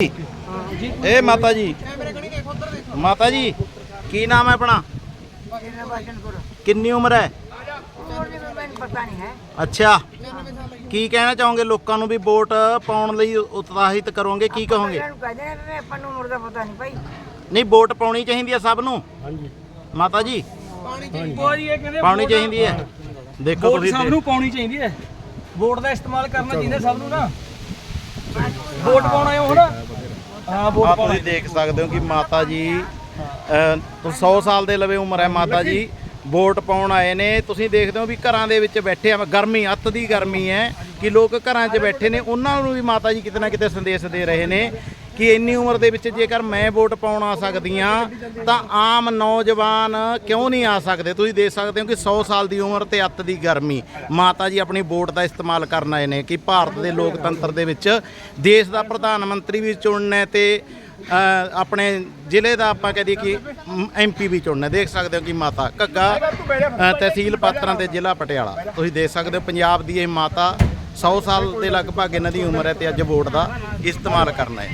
ਏ ਮਾਤਾ ਜੀ। ਮਾਤਾ ਜੀ ਕੀ ਨਾਮ ਹੈ ਆਪਣਾ? ਕਿੰਨੀ ਉਮਰ ਹੈ? ਪਤਾ ਨਹੀਂ ਹੈ ਅੱਛਾ। ਕੀ ਕਹਿਣਾ ਚਾਹੋਗੇ ਲੋਕਾਂ ਨੂੰ ਵੀ ਵੋਟ ਪਾਉਣ ਲਈ ਉਤਸ਼ਾਹਿਤ ਕਰੋਗੇ? ਕੀ ਕਹੋਗੇ? ਇਹਨਾਂ ਨੂੰ ਕਹਦੇ ਨੇ ਆਪਾਂ ਨੂੰ ਮੁਰਦਾ ਪਤਾ ਨਹੀਂ ਭਾਈ। ਨਹੀਂ ਵੋਟ ਪਾਉਣੀ ਚਾਹੀਦੀ ਹੈ ਸਭ ਨੂੰ? ਹਾਂਜੀ। ਮਾਤਾ ਜੀ। ਇਹ ਪਾਉਣੀ ਚਾਹੀਦੀ ਹੈ। ਦੇਖੋ ਤੁਸੀਂ ਸਭ ਨੂੰ ਪਾਉਣੀ ਚਾਹੀਦੀ ਹੈ। ਵੋਟ ਦਾ ਇਸਤੇਮਾਲ ਕਰਨਾ ਚਾਹੀਦਾ ਸਭ ਨੂੰ ਨਾ। ਵੋਟ ਪਾਉਣਾ ਹੈ ਉਹ ਨਾ ਹਾਂ ਵੋਟ ਆ ਪਾਉਣਾ ਤੁਸੀਂ ਦੇਖ ਸਕਦੇ ਹੋ ਕਿ ਮਾਤਾ ਜੀ 100 ਸਾਲ ਦੇ ਲਵੇ ਉਮਰ ਹੈ ਮਾਤਾ ਜੀ ਵੋਟ ਪਾਉਣ ਆਏ ਨੇ। ਤੁਸੀਂ ਦੇਖਦੇ ਹੋ ਵੀ ਘਰਾਂ ਦੇ ਵਿੱਚ ਬੈਠੇ ਆ ਗਰਮੀ ਅੱਤ ਦੀ ਗਰਮੀ ਹੈ ਕਿ ਲੋਕ ਘਰਾਂ 'ਚ ਬੈਠੇ ਨੇ। ਉਹਨਾਂ ਨੂੰ ਵੀ ਮਾਤਾ ਜੀ ਕਿਤੇ ਨਾ ਕਿਤੇ ਸੰਦੇਸ਼ ਦੇ ਰਹੇ ਨੇ। ਕਿ ਇੰਨੀ ਉਮਰ ਦੇ ਵਿੱਚ ਜੇਕਰ ਮੈਂ ਵੋਟ ਪਾਉਣ ਆ ਸਕਦੀ ਆ ਤਾਂ ਆਮ ਨੌਜਵਾਨ ਕਿਉਂ ਨਹੀਂ ਆ ਸਕਦੇ? ਤੁਸੀਂ ਦੇਖ ਸਕਦੇ ਹੋ ਕਿ 100 ਸਾਲ ਦੀ ਉਮਰ ਤੇ ਅੱਤ ਦੀ ਗਰਮੀ। ਮਾਤਾ ਜੀ ਆਪਣੀ ਵੋਟ ਦਾ ਇਸਤੇਮਾਲ ਕਰਨ ਆਏ ਨੇ ਕਿ ਭਾਰਤ ਦੇ ਲੋਕਤੰਤਰ ਦੇ ਵਿੱਚ ਦੇਸ਼ ਦਾ ਪ੍ਰਧਾਨ ਮੰਤਰੀ ਵੀ ਚੁਣਨਾ ਹੈ ਤੇ ਆਪਣੇ ਜ਼ਿਲ੍ਹੇ ਦਾ ਆਪਾਂ ਕਹਦੇ ਕਿ ਐਮਪੀ ਵੀ ਚੁਣਨਾ ਦੇਖ ਸਕਦੇ ਹੋ ਕਿ ਮਾਤਾ ਘੱਗਾ ਤਹਿਸੀਲ ਪਾਤਰਾਂ ਤੇ ਜ਼ਿਲ੍ਹਾ ਪਟਿਆਲਾ। ਤੁਸੀਂ ਦੇਖ ਸਕਦੇ ਹੋ ਪੰਜਾਬ ਦੀ ਇਹ ਮਾਤਾ 100 ਸਾਲ ਦੇ ਲਗਭਗ ਇਹਨਾਂ ਦੀ ਉਮਰ ਹੈ ਤੇ ਅੱਜ ਵੋਟ ਦਾ ਇਸਤੇਮਾਲ ਕਰਨਾ ਹੈ